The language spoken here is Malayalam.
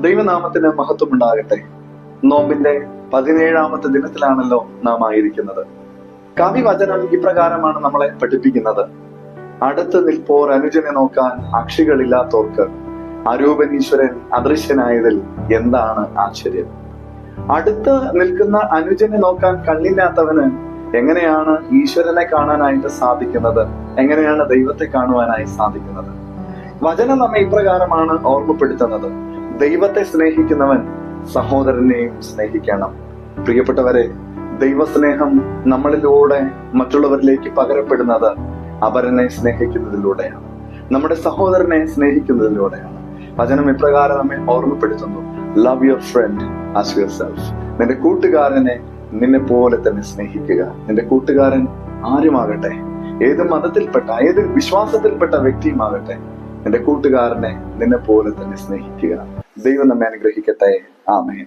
ദൈവനാമത്തിന് മഹത്വം ഉണ്ടാകട്ടെ നോമ്പിന്റെ പതിനേഴാമത്തെ ദിനത്തിലാണല്ലോ നാം ആയിരിക്കുന്നത്. കവിവചനം ഇപ്രകാരമാണ് നമ്മളെ പഠിപ്പിക്കുന്നത്. അടുത്ത് നിൽപ്പോർ അനുജനെ നോക്കാൻ അക്ഷികളില്ലാത്തോർക്ക് അരൂപനീശ്വരൻ അദൃശ്യനായതിൽ എന്താണ് ആശ്ചര്യം? അടുത്ത് നിൽക്കുന്ന അനുജനെ നോക്കാൻ കണ്ണില്ലാത്തവന് എങ്ങനെയാണ് ഈശ്വരനെ കാണാനായിട്ട് സാധിക്കുന്നത്? എങ്ങനെയാണ് ദൈവത്തെ കാണുവാനായി സാധിക്കുന്നത്? വചനം നമ്മെ ഇപ്രകാരമാണ് ഓർമ്മപ്പെടുത്തുന്നത്. ദൈവത്തെ സ്നേഹിക്കുന്നവൻ സഹോദരനെയും സ്നേഹിക്കണം. പ്രിയപ്പെട്ടവരെ ദൈവസ്നേഹം നമ്മളിലൂടെ മറ്റുള്ളവരിലേക്ക് പകരപ്പെടുന്നത് അവരനെ സ്നേഹിക്കുന്നതിലൂടെയാണ്. നമ്മുടെ സഹോദരനെ സ്നേഹിക്കുന്നതിലൂടെയാണ്. വചനം ഇപ്രകാരം നമ്മെ ഓർമ്മപ്പെടുത്തുന്നു. Love your friend as yourself നിന്റെ കൂട്ടുകാരനെ നിന്നെ പോലെ തന്നെ സ്നേഹിക്കുക. നിന്റെ കൂട്ടുകാരൻ ആരുമാകട്ടെ? ഏത് മതത്തിൽപ്പെട്ട ഏത് വിശ്വാസത്തിൽപ്പെട്ട വ്യക്തിയുമാകട്ടെ? നിന്റെ കൂട്ടുകാരനെ നിന്നെ പോലെ തന്നെ സ്നേഹിക്കുക. ദൈവം നമ്മെ അനുഗ്രഹിക്കട്ടെ. ആമേൻ.